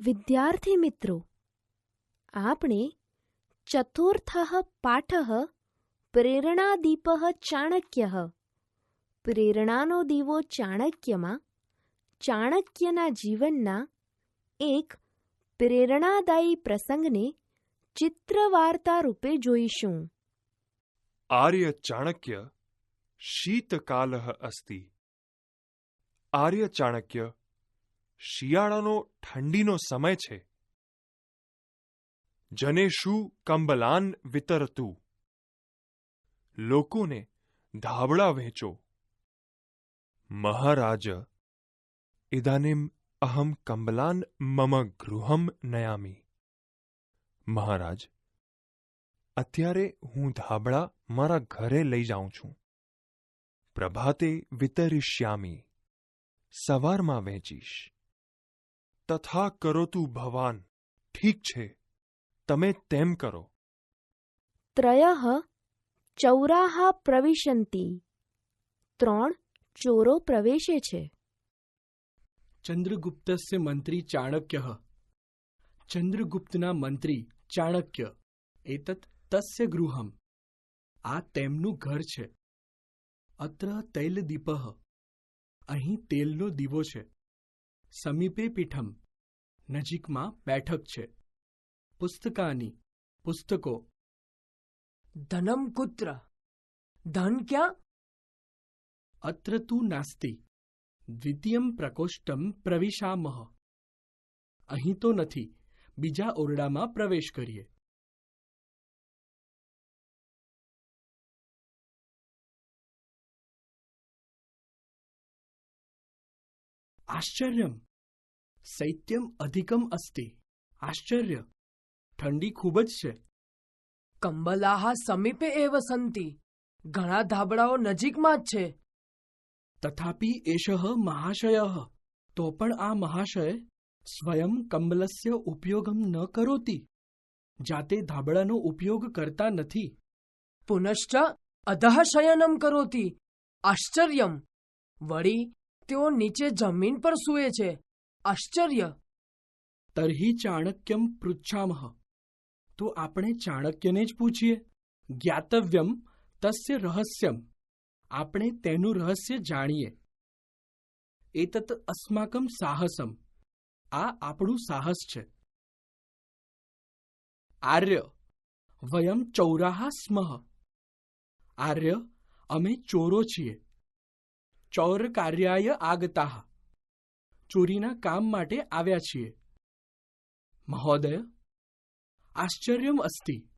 વિદ્યાર્થી મિત્રો, આપણે ચતુર્થ પાઠ પ્રેરણાદીપઃ ચાણક્ય. પ્રેરણાનો દીવો ચાણક્યમાં, ચાણક્યના જીવનના એક પ્રેરણાદાયી પ્રસંગને ચિત્રવાર્તા રૂપે જોઈશું. આર્ય ચાણક્ય શીતકાલ અસ્તિ. આર્ય ચાણક્ય શિયાળાનો ઠંડીનો સમય છે. જનેષુ કંબલાન વિતરતું? લોકોને ધાબળા વહેંચો મહારાજ, ઇદાનીમ અહમ કંબલાન મમ ગૃહમ નયામી. મહારાજ, અત્યારે હું ધાબળા મારા ઘરે લઈ જાઉં છું. પ્રભાતે વિતરિષ્યામી. સવારમાં વહેંચીશ તથા કરોતુ ભવાન. ઠીક છે. તમે તેમ કરો. ત્રયઃ ચૌરાહા પ્રવિશંતિ. ત્રણ ચોરો પ્રવેશે છે. ચંદ્રગુપ્તસ્ય મંત્રી ચાણક્ય. ચંદ્રગુપ્તના મંત્રી ચાણક્ય. એતત તસ્ય ગૃહમ. આ તેમનું ઘર છે. અત્ર તૈલદીપ. અહીં તેલનો દીવો છે. સમીપે પીઠમ નજીકમાં બેઠક છે. પુસ્તકાની પુસ્તકો. ધનમ કુત્ર. ધન ક્યાં? અત્ર તું નાસ્તિ. દ્વિતીયમ પ્રકોષ્ઠમ પ્રવિશામહ અહીં તો નથી બીજા ઓરડામાં પ્રવેશ કરીએ. આશ્ચર્યમ! શૈત્યમ અધિકમ અસ્તિ. આશ્ચર્ય. ઠંડી ખૂબ જ છે. કંબલાહા સમીપે એવ સંતિ. ઘણા ધાબળાઓ નજીકમાં જ છે. તથાપી એષ મહાશય. તો પણ આ મહાશય સ્વયં કંબલસ્ય ઉપયોગમ ન કરોતી. જાતે ધાબળાનો ઉપયોગ કરતા નથી. પુનશ્ચ અધઃ શયનમ કરોતિ. આશ્ચર્યમ. વળી તેઓ નીચે જમીન પર સૂએ છે. આશ્ચર્ય. તર્હિ ચાણક્યમ પૃચ્છામહ. તો આપણે ચાણક્યને જ પૂછીએ. જ્ઞાતવ્યમ તસ્ય રહસ્યમ. આપણે તેનું રહસ્ય જાણીએ. એતત અસ્માકમ સાહસમ. આ આપણું સાહસ છે. આર્ય. વયમ ચૌરાહા સ્મઃ આર્ય, અમે ચોરો છીએ. ચૌર કાર્યાય આગતાહ ચોરીના કામ માટે આવ્યા છીએ. મહોદય, આશ્ચર્યમ અસ્તિ.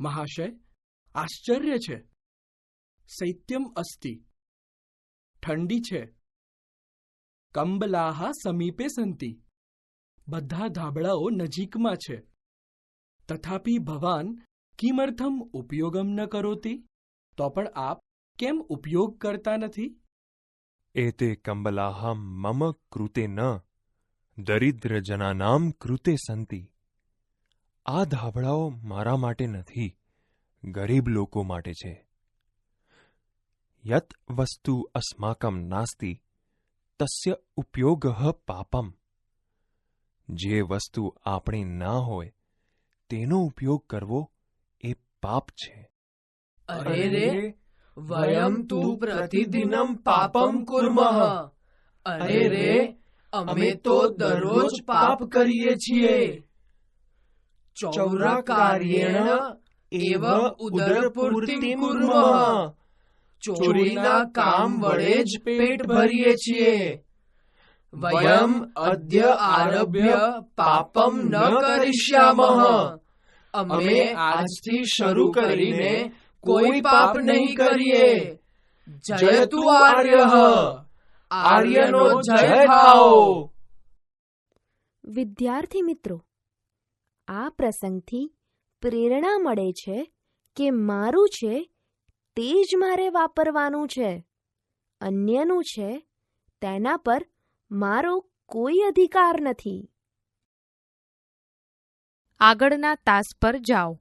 મહાશય, આશ્ચર્ય છે. શૈત્યમ અસ્તિ. ઠંડી છે. કંબલાહ સમીપે સંતિ. બધા ધાબળાઓ નજીકમાં છે. તથાપિ ભવાન, કિમર્થમ ઉપયોગમ ન કરોતિ? તો પણ આપ કેમ ઉપયોગ કરતા નથી? એતે કંબલાહ મમ કૃતે ન દરિદ્રજનાનામ કૃતે સંતિ આ ધાબળાઓ મારા માટે નથી ગરીબ લોકો માટે છે યત વસ્તુ અસ્માકમ નાસ્તિ તસ્ય ઉપયોગ પાપમ જે વસ્તુ આપણી ના હોય તેનો ઉપયોગ કરવો એ પાપ છે અરે રે વયમ તુ પ્રતિદિનમ પાપમ કુર્મઃ અરે રે અમે તો દરરોજ પાપ કરીએ છીએ ચૌરકાર્યેણ એવ ઉદરપૂર્તિ કુર્મઃ ચોરીના કામ વડે જ પેટ ભરીએ છીએ વયમ અદ્ય આરભ્ય પાપમ ન કરિષ્યામઃ અમે આજથી શરૂ કરીને કોઈ પાપ નહીં કરીએ. જયતુ આર્ય. આર્યનો જય થાઓ વિદ્યાર્થી મિત્રો આ પ્રસંગથી પ્રેરણા મળે છે કે મારું છે તે જ મારે વાપરવાનું છે. અન્યનું છે તેના પર મારો કોઈ અધિકાર નથી. આગળના તાસ પર જાઓ.